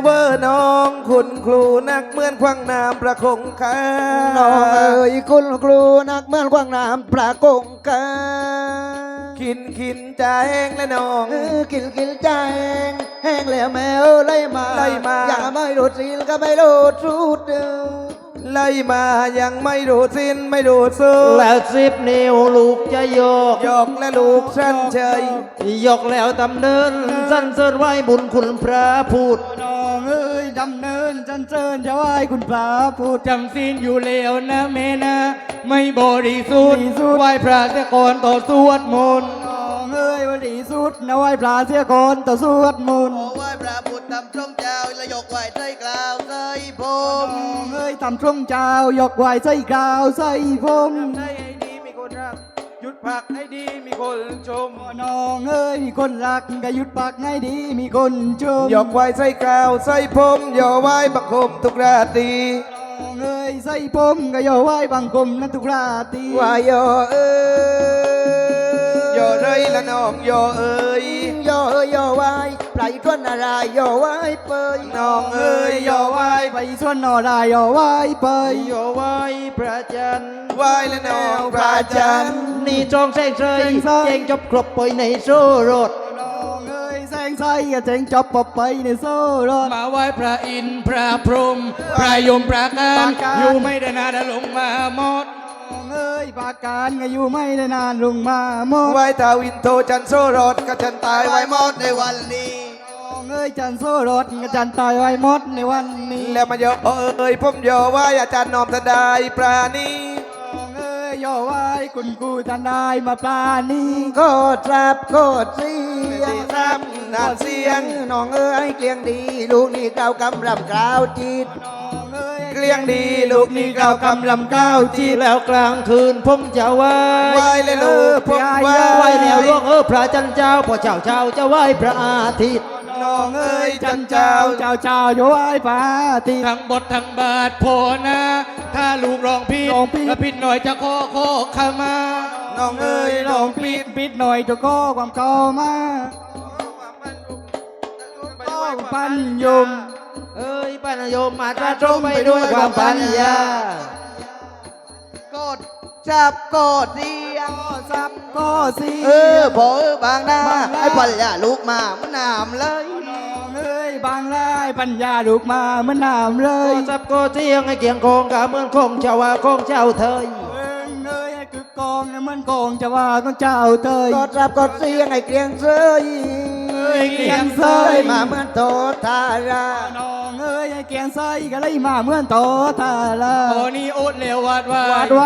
เวอร์น้องคุณครูนักเหมือนควางน้ำประคงคาน้องเอ๋ยคุณครูนักเหมือนกวางน้ำประกงกากินกินใจาแห้งและน้องเออกินกินใจแห้งแห้งแล้วแม่เออไล่มาไล่มาอย่าไม่โดดสีลก็ไม่โดดรูดเด้อไล่มายังไม่ดูสิ้นไม่ดูสู้แล้วสิบนิ้วลูกจะโยกยกและลูกสั้นเฉยยกแล้วตำเนินสั้นเสริญไว้บุญคุณพระพูดน้องเอ้ย ดำเนินจันเจิญจะไหว้คุณพระพูดจำศีลอยู่แล้วนะแม่นะ ไม่บริสุทธิ์บริสุทธิ์ไหว้พระเสียก่อนต่อสวดมนต์น้องเอ้ยวันดีสุดนะไหว้พระเสียก่อนต่อสวดมนต์ไหว้พระพุทธทำช่องเจ้าและยกไหว้ใจกล่าวใจผมน้องเอ้ยทำช่วงเจ้ายกไหวใส่กราวใส่ผมให้ดีมีคนรัก หยุดพักให้ดีมีคนชมน้องเอ้ยมีคนรักก็หยุดปักให้ดีมีคนชมยกไว้ใส่กราวใส่ผมย่อไว้บังคมทุกราตรีน้องเอ้ยใส่ผมก็อย่าไหว้บังคมนั้นทุกราตรีว่าย่อเอ้ยย่อไรละน้องย่อเอ้ยย่อเอ้ยย่อไหว้ปลายทวนอะไรย่อไหว้เปยน้องเอ้ยย่อไว้ไปส่วนนอได้ย่อไหว้เปยโยไหว้พระจันทร์ไหว้ละน้องพระจันทร์นี่จองแสงเชยแสงเชยเจงจบครบปอยในโซ่รถน้องเอ้ยแสงใสก็เจ๋งจอบปอบไปในโซ่รถมาไหว้พระอินทร์พระพรหมพระยมพระการปราการอยู่ไม่ได้นานลงมาหมดน้องเอ้ยปากการก็อยู่ไม่ได้นานลงมาหมดไหว้ทาวินโทจันทร์โซรดกระจันตายไว้หมดในวันนี้น้ องเอ้ยจันโซ่รถก็จันตายไว้หมดในวันนี้แล้วมาย่อเอ้ยผมย่อไว้อาจารย์นอมทดายปราณีน้องเอ้ยย่อไหว้คุณครูทันได้มาปลานี้ก็ทราบก็เสียงทำนาเสียงน้องเอ้ยเกลียงดี ลูกนี่เก้าวกำรำกล่าวจิตน้องเอ้ยเกลี้ยงดีลูกนี่ก้าวกำลำก้าวจีบแล้วกลางคืนผมจะไหว้ไหว้เลยลูกผมไหว้ไหว้แนวหลวงเออพระจันทร์เจ้าพอเจ้าเจ้าจะไหว้พระอาทิตย์ น้องเอ้ยจัจันนเจ้าเจ้าเจ้าเจ้าอยู่ไหว้ปลาทีทั้งบททั้งบาทโพนะถ้าลูกร้องผิดร้องผิด แล้วผิดหน่อยจะขอขอขมา น้องเอ้ยน้องปิดปิดหน่อยจะก็ความเก่ามาต้องปัญยม เอ้ยปัญโยมมาตราตรงไปด้วยความปัญญา กดจับกดเสียง ก็ซับก็เสีเออพอเออบางหน้าบางหน้าไอ้ปัญญาลูกมามันหนามเลยน้องเอ้ยบางไายปัญญาลูกมาเหมันน้ำเลโอ้ยจับโกเทียงให้เกียงคงกะเหมือนคงเจ้าว่าคงเจ้าเธยเอิงเอ้ยให้กึกกองเนี่ยมันกองจะว่าต้องเจ้าเตยกดจับกดเสียงไอ้เกรียงเสยเอ้ยเกียงเซยมาเหมือนโตทารา น้องเอ้ยให้เกียงเซยก็เลยมาเหมือนโตทาลาโอ้นี่โอดเลววาดวาวัดไหว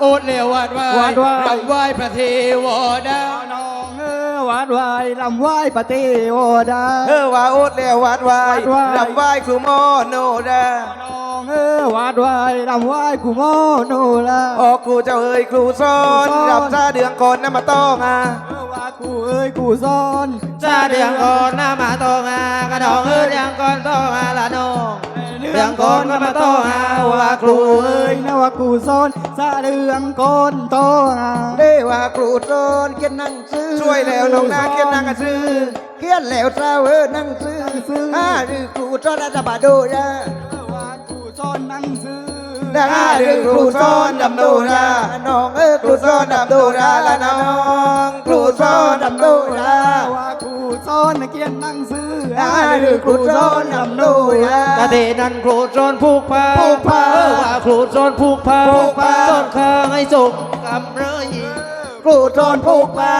โอดเลววาดวายวาดวาย รำไหว้พระเทวดาน้องเอ้ยวัดไหวลำไหวปฏิโอดา เออว่าโอดแล้ววัดวายวัดวาย ลำไหว้ครูโมโนดาน้องเอ้ยวัดไหวลำไหวกูโมโนลา ออกครูเจ้าเอ้ยครูสอนครูสอน รับซาเดืองก่อนน้ำมาต้องอะเออว่า กูเอ้ยกูซ้อนซาเดียงก่อนหน้ามาโตงากระดองเอ้ยเดียงก่อนโตมาละน้องเดียงก่อนก็มาโตหาว่าครูเอ้เอ้ยยนะว่ากูซ้อนซาเรืองก้นโตงาเด้ว่าครูสอนเขียนหนังสือช่วยแล้วน้องนาเกียนนางกระซื้อเขียนแล้วเจ้าเออหนังสืออ่าหรือครูสอนรัฐบาลโดยาว่ากูซ้อนหนังสือ ดังอาเรื่องครูสอนดำโดราน้องเออครูสอนดำโดราละน้องครูสอนดำโดราว่ากูซ้อนนักเรียนหนังสือดังอาเรื่องครูสอนดำโดรากะเดนันครูสอนผูกผ้าผูกผ้าเออว่าครูสอนผูกผ้าผูกผ้าสอนข้างให้สุกกำเลย ครูสอนผูกปลา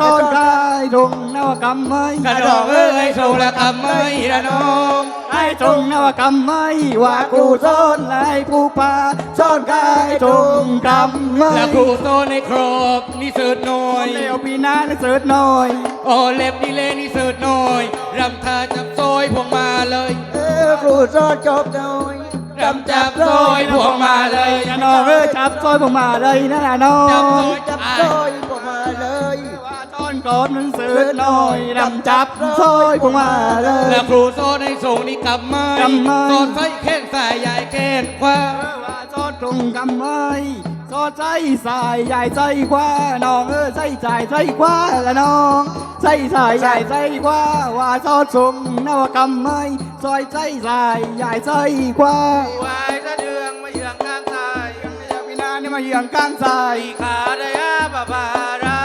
ซ้อนกายตรงนวกรรมไม่กระดองเอ้ยโชว์ละกำไม่ละน้องไอ้ตรงนวกรรมไม่ว่ากูซ้อนไอ้ผู้ป่าซ้อนกายตรงกรรมไม่และครูสอนในครบนี่เสิร์ตหน่อยเลวปีน้าและเสิร์ชหน่อยโอเล็บนี่เลนี่เสิร์ตหน่อยรำทาจับซอยพวงมาเลยเออครูสอนจบหน่อย รำจับซอยพวงมาเลยอย่าน้องเอ้ยจับซอยผมมาเลยนะน้อจับงซอยจับอะซอยผมมาเลยว่าซ้อนก่อนหนังสือหน่อยดำจับซอยผมมาเลยและครูสอนให้ส่งนี่กลับไม้กำไม้สอนใส่แข้งสายใหญ่แข้งขวาว่าซอดตรงกำไม้ซอดใจสายใหญ่ใจกว่าน้องเออใจใจใจกว่าละน้อง ใส่สายใหญ่ใส่กว่าว่าซอดสมนวกรรมไม่ซอยใส่สายใหญ่ใส่กว่าวายจะเดืองมาเยืองกลางทรายพี่นานี่มาเยืองกลางสายตีขาได้อาบาบารา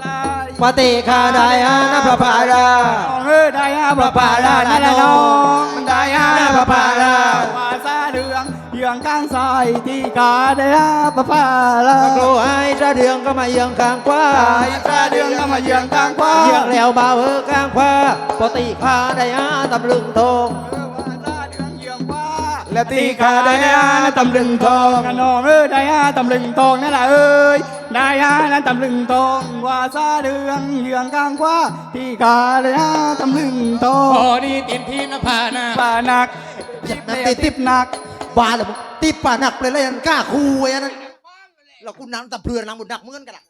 สายปฏิคาได้อานาพระพาราเออได้ฮะปะปารานั่นแหละน้องได้ฮะปะปาราว่าซาเดื องเยืองกลางสายที่กาได้ฮะปะปาราครูไอ้จะเดืองก็มาเยืองกลางกว้าไอ้ซาเดืองก็มาเยืองกลางกว่าเยืองแล้วบ่าวเออกลางคว้าปฏิคาได้อาตำลึงทองและตีขาได้ได้อาฮะตำลึงทองกันน้องเออได้ฮะตำลึงทองนั่นแหละเอ้ยได้ฮะนั่นตำลึงทองว่าซาเดืองเยืองกลางกว่าที่กาได้ฮะตำลึงทองพอดีตินทีนภานาปานักนักติดติบหนัก บ้าเลยมึงติบป่าหนักเลยเลยกล้าคูไอ้นั่นเรากูนั่งตะเพือนนั่งบนดักเหมือนกันละ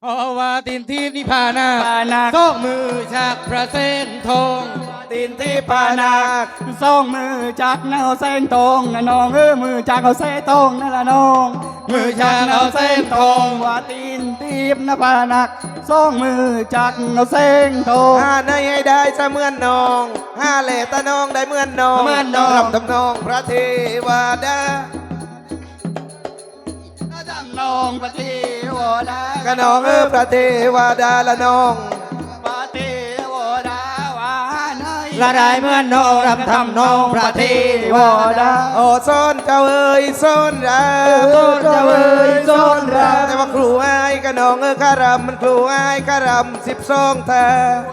เพราะว่าตินทีนิพานาปานักก็มือจากพระเส้นทองตีนที่ปานักสองมือจักแนวเส้นตรงนะน้องเออมือจักเอาเส้นตรงนั่นละน้อง มือจักเอาเส้นตรงว่าตีนตีบนะปานักสองมือจักเอาเส้นตรงห้าในให้ได้เสมือนน้องห้าเหล่ตะน้องได้เหมือนน้องเหมือนน้องรำทำนองพระเทวดาจำน้องปฏิวดากะน้องเออพระเทวดาละน้อง ในละได้เหมือนน้องรำทำน้องพระเทวดาโอ้ซ่อนเจ้าเอ้ยซ่อนราโซ่เจ้าเอ้ยโซ่ราแต่ว่าครูอ้ายกะน้องเออคารำมันครูอ้ายคารำสิบสองท่า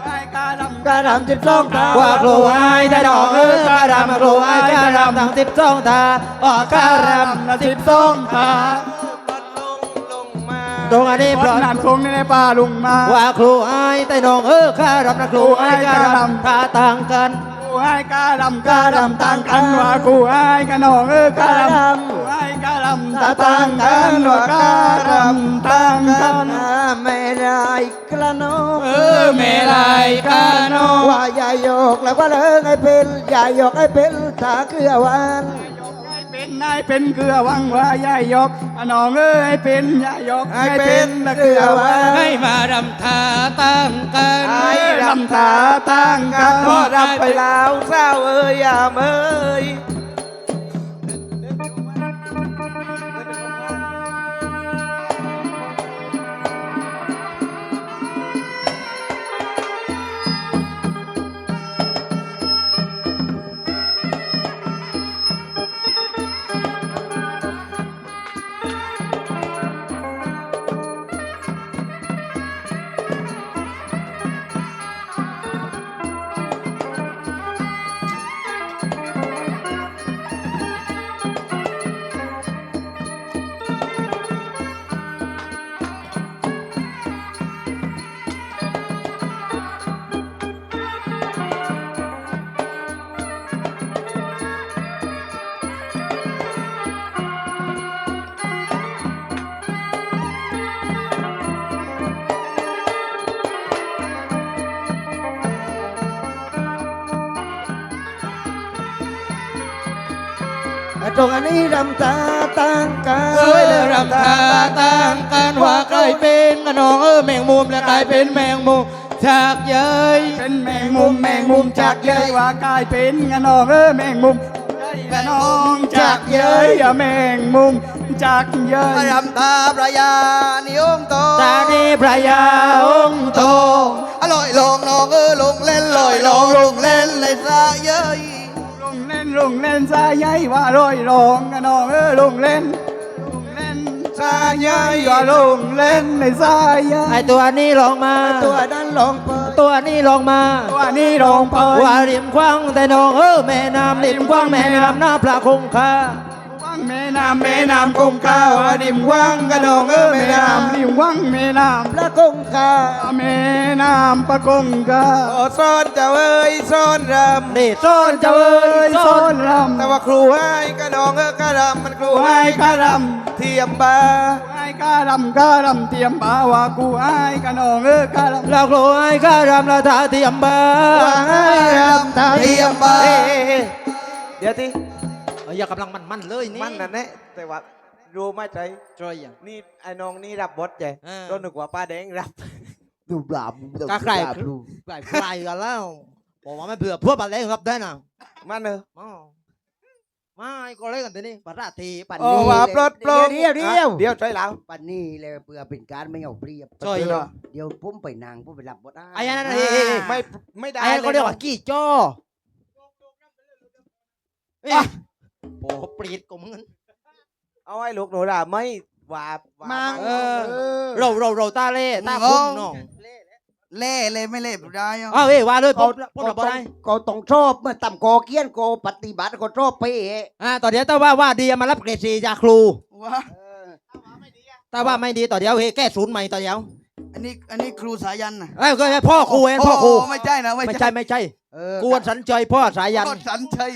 ไอ้กาดำกระดำสิบสองตาว่าครูไอ้ได้ดอกเออกระดำครูไอ้กระดำทั้งสิบสองตาออกกระดำนะสิบสองตามันลงลงมา ตรงอันนี้เพพระราะนันคงในป่าลุงมาว่าครูไอ้แต่น้องเออข้ารับนะครูไอ้กระดำท่าต่างกันกูให้กาดำกาดำต่างกันว่ากูให้กะน้องเออกาดำกูให้กาดำตาต่างกันว่ากาดำต่างกันไม่ได้กระนองเออเมลายกาโนว่าอย่าโยกแล้วก็เลิกให้เป็นอย่าโยกให้เป็นตาเกลือหวานเป็ นนายเป็นเกลือวังว่ายายยกอะน้องเอ้ยเป็นยายยกให้เป็นละเกลือวังให้มารำทาตั้งกันไอ้ลำตาต่างกักันนพอรำไปแล้วเศร้าเอ้ยยามเอ้ย ตรงอันนี้รำตาตั้งกันเออรำทาตั้งกันว่าใครเป็นกระนองเออแมงมุมและกลายเป็นแมงมุมจากเย้ยเป็นแมงมุมแมงมุมจากเย้ยว่ากลายเป็นกะน้องเอ้ยแมงมุมกะน้องจากเย้ยอะแมงมุมจากเย้ยรำตาพระยานิยมโตตาดีพระยาองค์โตอร่อยลงน้องเออลงเล่นลอยลงลงเล่นเลยซะเย้ยลง เล่นลงเล่นสายใหญ่ว่าร้อยลงกะน้องเอ้ยลงเล่นลงเล่นสายใหญ่ว่าลงเล่นในสายใหญ่ไอตัวนี้ลองมา ตัวนั้นลองเปิดตัวนี้ลองมา ตัวนี้ลงเปิดว่าริมคว้างแต่น้องเออแม่น้ำริมคว้างแม่น้ำหน้าพระคงคาวังแม่ น้ำแม่น้ำคงคาวดิมวังกะนองเออแม่น้ำดิมวังแม่น้พระคงคาำแม่น้ำปะกงกาโอ้ซ่อนเจ้าเอ้ยซ่อนรำนี่ซ่อนเจ้าเอ้ยโซซ่อนนลำแต่ว่าครูให้กะน้องเออกะรำมันครูกูให้ให้กะลเทียมบาำให้กะลำกะลำเตรียมบ่าว่ากูให้กะนองเออกะลำเราโกรไอ้ข้ารำละทาเทียมบาให้รำเทียมบาเดี๋ยวที่เอาอย่ากำลังมันมันๆเลยนี่มันนั่นแหละแต่ว่ารู้ไหมใจจอยอย่างนี่ไอ้น้องนี่รับบทใจเออก็นึกว่าป้าแดงรับดูบลาบก็ใครใครใครกันแล้วบอกว่าไม่เบื่อพวกบัตรเล่นครับได้นะมันเนอะอ๋อไม่ก็เล่นกันทีนี้ปัตตาทีปันโอ้นี้ว่าปลดปลงเดียวเดียวเดียวใช่แล้วปันนี้เลยเพื่อเป็นการไม่เอาเปรียบช่วยเนาะเดี๋ยวผมไปนางผมไปรับบทได้ไอ้นั่นน่ะเฮ้ยเฮ้ยเฮ้ยไม่ไม่ได้ไอ้นั่นเขาเรียกว่าลกี้จ้อเอ้ย โอ้ปรีดกูมึงเอาไอ้ลูกหนูด่าไม่ว่าว่ามังเออเราเราเราตาเล่ตาคุ้มน้องเล่เลยไม่เล่ได้อะอ้าวเฮ้ยว่าเลยพูเขาดพูดแบบได้เขาต้องชอบเมื่อต่ำกอเกี้ยนโกปฏิบัติก็ชอบเป้อ่าต่อเดี๋ยวแต่ว่าว่าดีมารับเกรดสีจากครูว่าแต่ว่าไม่ดีต่อเดี๋ยวเฮ้ยแก้ศูนย์ใหม่ต่อเดี๋ยวอันนี้อันนี้ครูสายันนะเอ้ยก็ให้พ่อครูเองพ่อครูไม่ใช่นะไม่ไม่ใช่ใช่ไม่ใช่เออกวนสันใจพ่อสายันก็สันชัย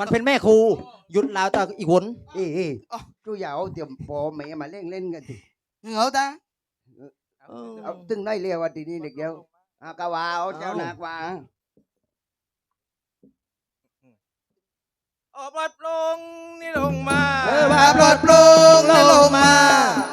มันเป็นแม่ครูหยุดแล้วแต่อีกหนเอ้ยเอ้ยจูอย่าเอาเดี๋ยวปอแม่มาเล่นเล่นกันสิเหงาตาเอาตึงได้เรียกว่าทีนี้เด็กเดียวอากาวาเอาเจ้าหนักว่าออกปลดปลงนี่ลงมาเออว่ามาปลดปลุงและลงมา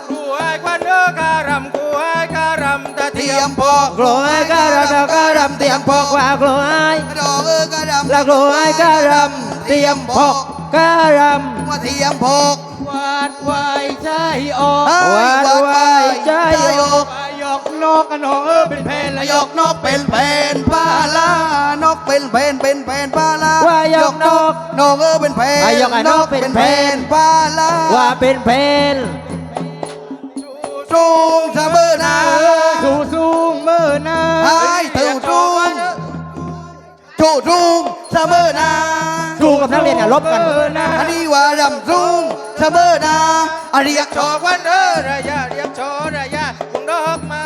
ครูไอ้ควันเด้อการำครูไอ้การำตะเตเทีรียยมมพอกครูไอ้การำเราการำเตรียมพกว่าครูไอ้กระดอกเออกระดำแล้วครูไอ้การำ เตรียมพกการำว่าเตรียมพกวาดไว้ใจออกเฮ้ยวาดไว้ใจอกไปยกนกกันหนองเออเป็นเพลนละายกนกเป็นแผ่นปลาลานกเป็นแผ่นเป็นแผ่นปลาลาว่ายกนกนกเออเป็นแผ่นอะยกไอ้นกเป็นแผ่นปลาลาว่าเป็นเพลสูงเสมอหนาสูสูงเมื่อนาไอ้เต่าสูงโชสูงเสมอหนาครู กับนักเรียนเนี่ยลบกันอันนี้ว่ารำสูงเสมอหนาอันนี้อยากชอควันเด้อระยะเรียกชอระยะคงดอกไม้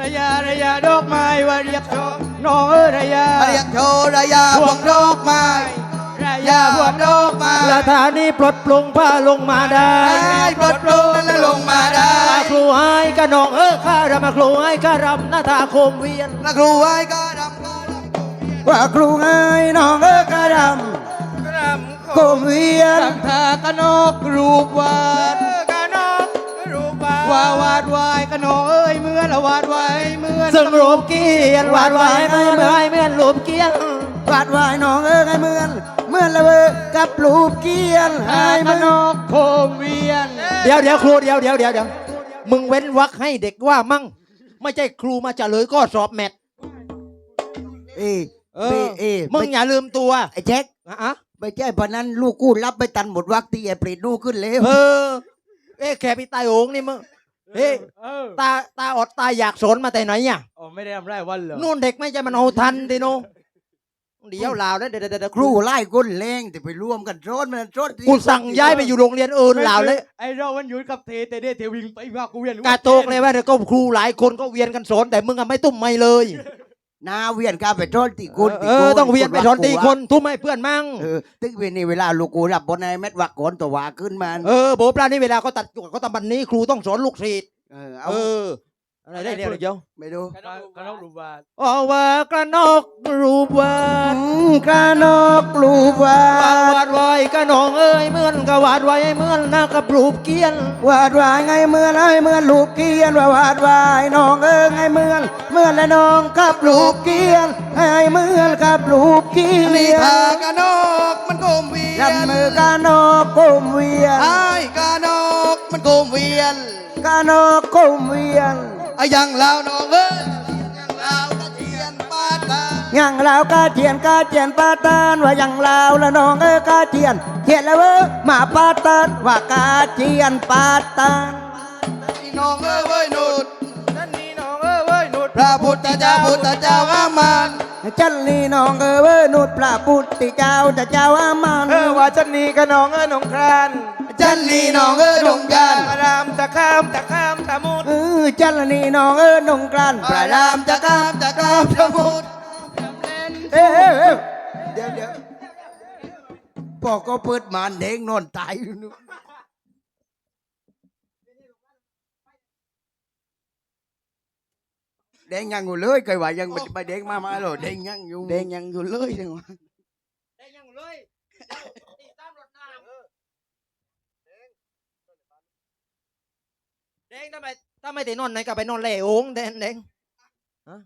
ระยะระยะดอกไม้ว่าเรียกชมน้องเออระยะอันนี้อยากโชว์ระยะพวงดอกไม้ระยายะพวงดอกไม้สถานีปลดปลงผ้าลงมาได้ไอ้ปลดปลุงนั้นลงมาได้ครูไอ้กระนองเออข้ารำมาครูไอ้กระรำหน้าตาคมเวียนนักครูไอ้ก็ดำก็ว่าครูไงน้องเอ้กระดกระมำ โกมเวียนสังทากนกรูปวาดเด้อกานกรูปาว่าวาดวายกนกเอ้ยเมื่อละวาดไว้เมื่อซึ่งรูปเกียนวาดไว้ไม่เมื่อยเมื่อนรูปเกียนวาดวายน้องเอ้ไงเหมือนเหมือนละเวอกับรูปเกี้ยนหาให้กมันนกโคมเวียน เดี๋ยวเดี๋ยวครูเดี๋ยวเดี๋ยวเดี๋ยวเดี๋ยวมึงเว้นวรรคให้เด็กว่ามั่งไม่ใช่ครูมาเฉลยก็สอบแมทเอ้ยเอเอ้อยเอ้ยมึงอย่าลืมตัวไอ้แจ็คอะอะ ไปแจ้พนันลูกกูรับไปตันหมดวักที่ไอ้เปรตดูขึ้นเลยเออ เอ๊ะแค่พี่ตายโองนี่มึง เฮ้ยเออตาตาอดตาอยากสนมาแต่ไหนอะโอ้ไม่ได้ทำไรวันเหรอนู่นเด็กไม่ใช่มันเอาทันดิโนเดี๋ยวลาวแล้วเดี๋ยวเดี๋ยวเดี๋ยวครูไล่ก้นเลงแต่ไปร่วมกันโจนมันโจนที่กูสั่งย้ายไปอยู่โรงเรียนอื่นลาวเลยไอ้เราวันหยุดกับเทแต่เด้เทวิ่งไปว่ากูเวียนกาโตกเลยว่าเดี๋ยวก็ครูหลายคนก็เวียนกันสอนแต่มึงอะไม่ตุ้มไม่เลย นาเวียนกาไปโจนตีกุเออต้องเวียนไปสอนตีคนทุ่มให้เพื่อนมั่งเออตึกเวียนนี่เวลาลูกกูรับบนในเม็ดวักก่อนตัววาขึ้นมันเออโบปลานี่เวลาเขาตัดเขาทำบันนี้ครูต้องสอนลูกศิษย์เออเอาเอออะไรได้เดี๋ยวเดี๋ยวไปดูกนกรูปวาดอ๋อว่ากระนกรูปวาดอืมกานกลูกวาวาดดวาดไว้กระนองเอ้ยเหมือนกับวาดไว้เหมือนนักกับรูปเกี้ยนวาดวายไงเมื่อไรเมื่อลูกเกียนว่าวาดวายน้องเอ้ยไงเมื่อเมื่อและน้องกับลูกเกียนให้เมื่อกับลูกเกียนี่นทากานกมันโกมเวียจับนมือกานกก้มเวียนไอ้กานกมันโกมเวียนกานกก้มเวียน ไอ้ยังลาวน้องเอ้ยยังลาวตะเทียนปาตายังลาวกาเทียนกาเทียนปาตานว่ายังลาวละน้องเอ้ยกาเทียนเทียนแล้วเว้ยมาปาตานว่ากาเทียนปาตานพี่น้องเอ้ยเว้ยหนุดนั่นนี่น้องเอ้ยเว้ยหนุดพระพุทธเจ้าพุทธเจ้าอามันจันลีน้องเอ้ยเว้ยนุดพระพุทธเจ้าจะเจ้าอามันเออว่าจันนี่กับน้องเอ้ยน้องคราน จันลีน้องเอ้ยดงกันรามตะข้ามตะข้ามตะมุดเออจันลีน้องเอ้ยนงกลันพระรามจะกราบจะกราบจะมุดเอ้ยเอ้ยเอ้ยเดี๋ยวเดี๋ยวพอก็เปิดมานเด้งนอนตายอยู่นู่นเด้งยังอยู่เลยเคยว่ายังไม่ไม่เด้งมามาหรอเด้งยังอยู่เด้งยังอยู่เลยจังหวะ ได้ยังเลยตีตามรถน้ำ เด้งทำไมถ้าไม่ได้นอนไหนก็ไปนอนแหล่โองแดนแดงฮะ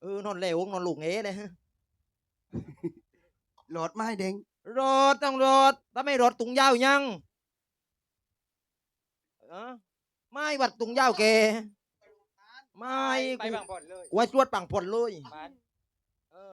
เออนอนแหล่โองนอนลูกเอ๋เลยฮะโหลดไม้เด้งรถต้องรถถ้าไม่รถตุงยาวยังเออไม่วัดตุงยาวแกไม่ไปบางบ่อนเลยไว้ตรวจปังผลเลยบ้าน